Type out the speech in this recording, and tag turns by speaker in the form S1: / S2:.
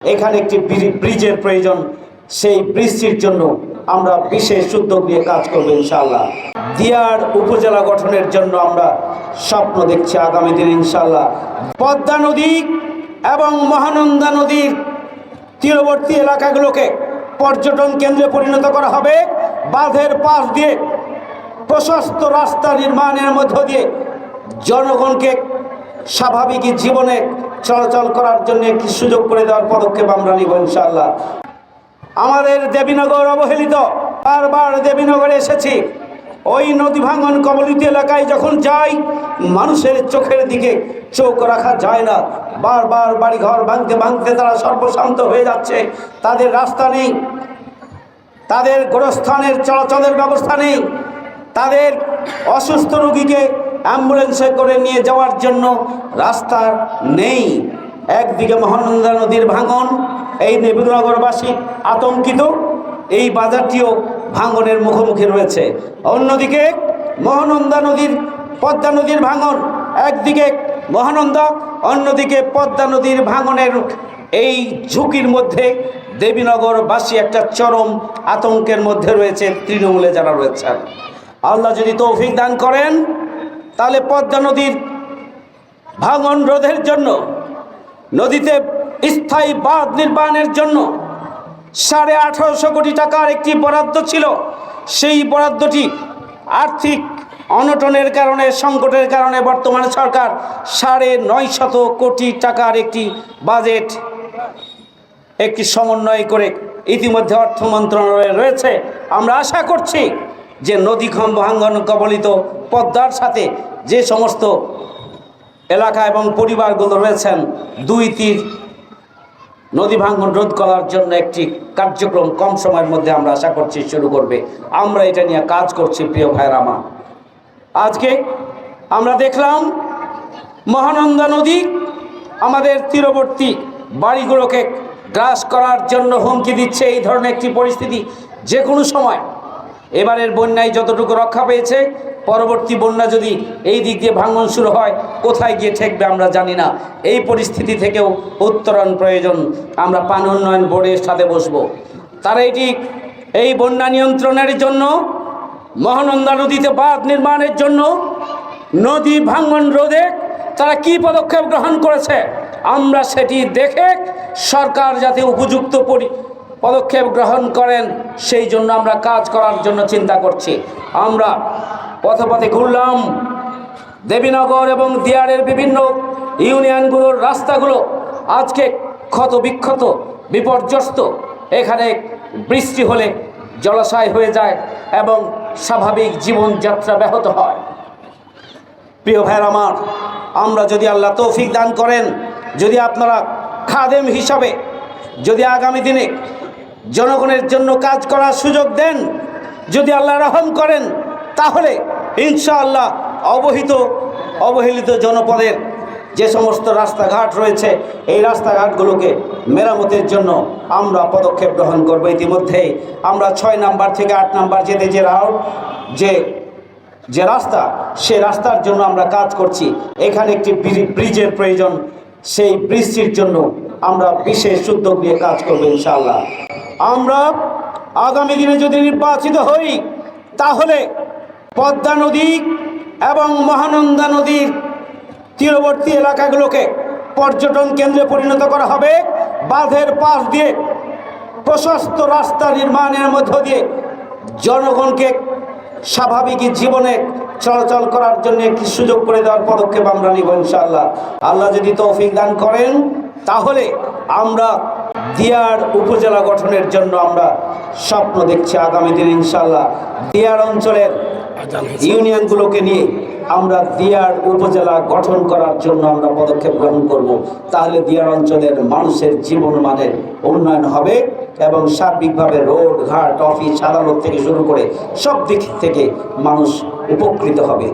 S1: এখানে একটি ব্রি- ব্রিজের প্রয়োজন। সেই ব্রিজটির জন্য আমরা বিশেষ উদ্যোগ নিয়ে কাজ করব ইনশাল্লাহ দিয়ার উপজেলা গঠনের জন্য আমরা স্বপ্ন দেখছি আগামী দিনে ইনশাল্লাহ পদ্মা নদী এবং মহানন্দা নদীর তীরবর্তী এলাকাগুলোকে পর্যটন কেন্দ্রে পরিণত করা হবে। বাঁধের পাশ দিয়ে প্রশস্ত রাস্তা নির্মাণের মধ্য দিয়ে জনগণকে স্বাভাবিক জীবনে চলাচল করার জন্য একটি সুযোগ করে দেওয়ার পদক্ষেপ আমরা নিব ইনশাআল্লাহ। আমাদের দেবীনগর অবহেলিত, বারবার দেবীনগরে এসেছি। ওই নদী ভাঙন কবলিত এলাকায় যখন যাই, মানুষের চোখের দিকে চোখ রাখা যায় না। বারবার বাড়িঘর ভাঙতে ভাঙতে তারা সর্বশান্ত হয়ে যাচ্ছে। তাদের রাস্তা নেই। তাদের গোরস্থানের চলাচলের ব্যবস্থা নেই। তাদের অসুস্থ রোগীকে অ্যাম্বুলেন্সে করে নিয়ে যাওয়ার জন্য রাস্তা নেই। একদিকে মহানন্দা নদীর ভাঙন, এই নেবীনগরবাসী আতঙ্কিত, এই বাজারটিও ভাঙনের মুখোমুখি রয়েছে। অন্যদিকে মহানন্দা নদীর, পদ্মা নদীর ভাঙন, একদিকে মহানন্দা, অন্যদিকে পদ্মা নদীর ভাঙনের এই ঝুঁকির মধ্যে দেবীনগরবাসী একটা চরম আতঙ্কের মধ্যে রয়েছে তৃণমূলে যারা রয়েছেন। আল্লাহ যদি তৌফিক দান করেন তাহলে পদ্মা নদীর ভাঙন রোধের জন্য, নদীতে স্থায়ী বাঁধ নির্মাণের জন্য সাড়ে আঠারোশো কোটি টাকার একটি বরাদ্দ ছিল। সেই বরাদ্দটি আর্থিক অনটনের কারণে, সংকটের কারণে বর্তমান সরকার সাড়ে নয় শত কোটি টাকার একটি বাজেট, একটি সমন্বয় করে ইতিমধ্যে অর্থ মন্ত্রণালয়ে রয়েছে। আমরা আশা করছি যে নদী ভাঙ্গন কবলিত পদ্মার সাথে যে সমস্ত এলাকা এবং পরিবারগুলো রয়েছেন, দুই তীর নদী ভাঙ্গন রোধ করার জন্য একটি কার্যক্রম কম সময়ের মধ্যে আমরা আশা করছি শুরু করবে। আমরা এটা নিয়ে কাজ করছি, প্রিয় ভাইয়ের আমার। আজকে আমরা দেখলাম মহানন্দা নদী আমাদের তীরবর্তী বাড়িগুলোকে গ্রাস করার জন্য হুমকি দিচ্ছে। এই ধরনের একটি পরিস্থিতি যে কোনো সময় এবারের বন্যায় যতটুকু রক্ষা পেয়েছে, পরবর্তী বন্যা যদি এই দিক দিয়ে ভাঙন শুরু হয়, কোথায় গিয়ে ঠেকবে আমরা জানি না। এই পরিস্থিতি থেকেও উত্তরণ প্রয়োজন। আমরা পান উন্নয়ন বোর্ডের সাথে বসবো। তারা এটি এই বন্যা নিয়ন্ত্রণের জন্য, মহানন্দা নদীতে বাঁধ নির্মাণের জন্য, নদী ভাঙন রোধে তারা কি পদক্ষেপ গ্রহণ করেছে, আমরা সেটি দেখে সরকার যাতে উপযুক্ত পদক্ষেপ গ্রহণ করেন, সেই জন্য আমরা কাজ করার জন্য চিন্তা করছি। আমরা পথে পথে ঘুরলাম। দেবীনগর এবং দিয়ারের বিভিন্ন ইউনিয়নগুলোর রাস্তাগুলো আজকে ক্ষত বিক্ষত, বিপর্যস্ত। এখানে বৃষ্টি হলে জলাশয় হয়ে যায় এবং স্বাভাবিক জীবনযাত্রা ব্যাহত হয়। প্রিয় ভাইয়ের আমার, আমরা যদি আল্লাহ তৌফিক দান করেন, যদি আপনারা খাদেম হিসাবে, যদি আগামী দিনে জনগণের জন্য কাজ করার সুযোগ দেন। যদি আল্লাহ রহম করেন, তাহলে ইনশাআল্লাহ অবহিত, অবহেলিত জনপদের যে সমস্ত রাস্তাঘাট রয়েছে, এই রাস্তাঘাটগুলোকে মেরামতের জন্য আমরা পদক্ষেপ গ্রহণ করব। ইতিমধ্যেই আমরা ছয় নাম্বার থেকে আট নাম্বার যেতে যে রাউট যে যে রাস্তা, সে রাস্তার জন্য আমরা কাজ করছি। এখানে একটি ব্রি- ব্রিজের প্রয়োজন। সেই ব্রিজটির জন্য আমরা বিশেষ উদ্যোগ নিয়ে কাজ করব ইনশাআল্লাহ। আমরা আগামী দিনে যদি নির্বাচিত হই, তাহলে পদ্মা নদী এবং মহানন্দা নদীর তীরবর্তী এলাকাগুলোকে পর্যটন কেন্দ্রে পরিণত করা হবে। বাঁধের পাশ দিয়ে প্রশস্ত রাস্তা নির্মাণের মধ্য দিয়ে জনগণকে স্বাভাবিক জীবনে চলাচল করার জন্য একটি সুযোগ করে দেওয়ার পদক্ষেপ আমরা নিব ইনশাআল্লাহ। আল্লাহ যদি তৌফিক দান করেন, তাহলে আমরা দিয়ার উপজেলা গঠনের জন্য আমরা স্বপ্ন দেখছি আগামী দিন ইনশাআল্লাহ। দিয়ার অঞ্চলের ইউনিয়নগুলোকে নিয়ে আমরা দিয়ার উপজেলা গঠন করার জন্য আমরা পদক্ষেপ গ্রহণ করব। তাহলে দিয়ার অঞ্চলের মানুষের জীবন মানের উন্নয়ন হবে এবং সার্বিকভাবে রোড, ঘাট, অফিস, আদালত থেকে শুরু করে সব দিক থেকে মানুষ উপকৃত হবে।